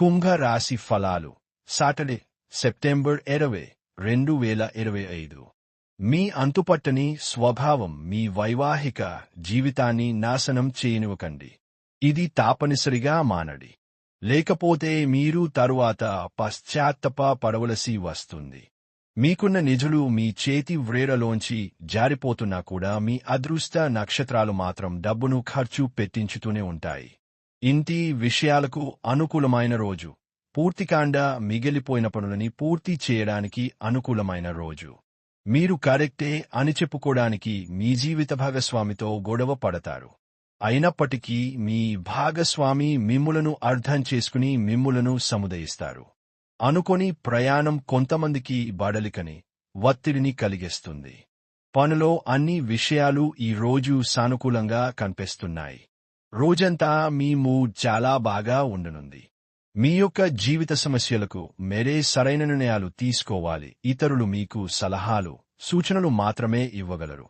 కుంభ రాశి ఫలాలు. Saturday September ఇరవై రెండు వేల ఇరవై ఐదు. మీ అంతుపట్టని స్వభావం మీ వైవాహిక జీవితాన్ని నాశనం చేయనివ్వకండి. ఇది తాపనిసరిగా మానడి. లేకపోతే మీరు తరువాత పశ్చాత్తప పడవలసి వస్తుంది. మీకున్న నిధులు మీ చేతి వ్రేడలోంచి జారిపోతున్నా కూడా మీ అదృష్ట నక్షత్రాలు మాత్రం డబ్బును ఖర్చు పెట్టించుతూనే ఉంటాయి. ఇంటి విషయాలకు అనుకూలమైన రోజు. పూర్తికాండ మిగిలిపోయిన పనులని పూర్తి చేయడానికి అనుకూలమైన రోజు. మీరు కరెక్టే అని చెప్పుకోవడానికి మీ జీవిత భాగస్వామితో గొడవ పడతారు. అయినప్పటికీ మీ భాగస్వామి మిమ్ములను అర్థం చేసుకుని మిమ్ములను సముదయిస్తారు. అనుకొని ప్రయాణం కొంతమందికి బడలికని ఒత్తిడిని కలిగిస్తుంది. పనిలో అన్ని విషయాలు ఈ రోజు సానుకూలంగా కనిపిస్తున్నాయి. రోజంతా మీ మూడ్ చాలా బాగా ఉండనుంది. మీ యొక్క జీవిత సమస్యలకు మెరే సరైన నిర్ణయాలు తీసుకోవాలి. ఇతరులు మీకు సలహాలు సూచనలు మాత్రమే ఇవ్వగలరు.